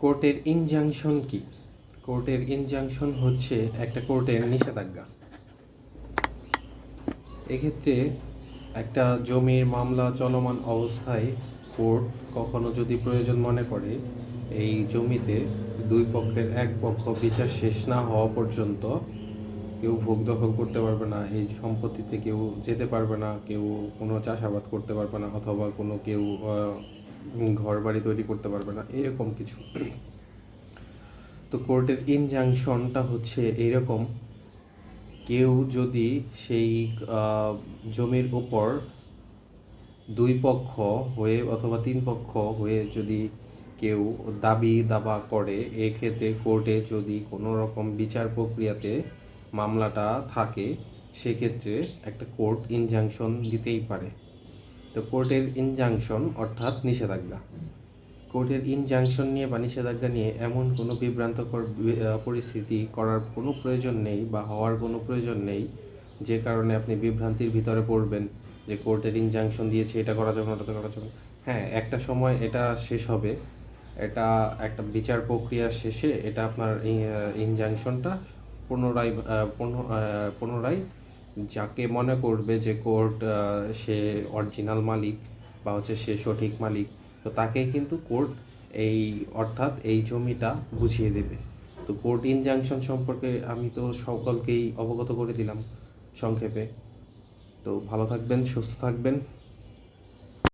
কোর্টের ইনজাংশন কি? কোর্টের ইনজাংশন হচ্ছে একটা কোর্টের নিষেধাজ্ঞা। এক্ষেত্রে একটা জমির মামলা চলমান অবস্থায় কোর্ট কখনো যদি প্রয়োজন মনে করে, এই জমিতে দুই পক্ষের এক পক্ষ বিচার শেষ না হওয়া পর্যন্ত কেউ ভোগ দখল করতে পারবে না, এই সম্পত্তিতে কেউ যেতে পারবে না, কেউ কোনো চাষাবাদ করতে পারবে না, অথবা কোনো কেউ ঘর বাড়ি তৈরি করতে পারবে না, এরকম কিছু। তো কোর্টের ইনজাংশনটা হচ্ছে এইরকম কেউ যদি সেই জমির উপর দুই পক্ষ হয়ে অথবা তিন পক্ষ হয়ে যদি কেউ দাবি দাবা করে এক্ষেত্রে কোর্টে যদি কোনো রকম বিচার প্রক্রিয়াতে মামলাটা থাকে সেক্ষেত্রে একটা কোর্ট ইনজাংশন দিতেই পারে তো কোর্টের ইনজাংশন অর্থাৎ নিষেধাজ্ঞা কোর্টের ইনজাংশন নিয়ে বা নিষেধাজ্ঞা নিয়ে এমন কোনো বিভ্রান্তকর পরিস্থিতি করার কোনো প্রয়োজন নেই বা হওয়ার কোনো প্রয়োজন নেই, যে কারণে আপনি বিভ্রান্তির ভিতরে পড়বেন যে কোর্টের ইনজাংশন দিয়েছে, এটা করা যাবে না, ওটা করা যাবে। হ্যাঁ একটা সময় এটা শেষ হবে এটা একটা বিচার প্রক্রিয়া শেষে এটা আপনার ইনজাংশনটা পুনরায় পুনরায় যাকে মনে করবে যে কোর্ট সে অরিজিনাল মালিক বা হচ্ছে সে সঠিক মালিক, তো তাকে কিন্তু কোর্ট এই, অর্থাৎ এই জমিটা বুঝিয়ে দেবে। তো কোর্ট ইনজাংশন সম্পর্কে আমি তো সকলকেই অবগত করে দিলাম সংক্ষেপে। তো ভালো থাকবেন, সুস্থ থাকবেন।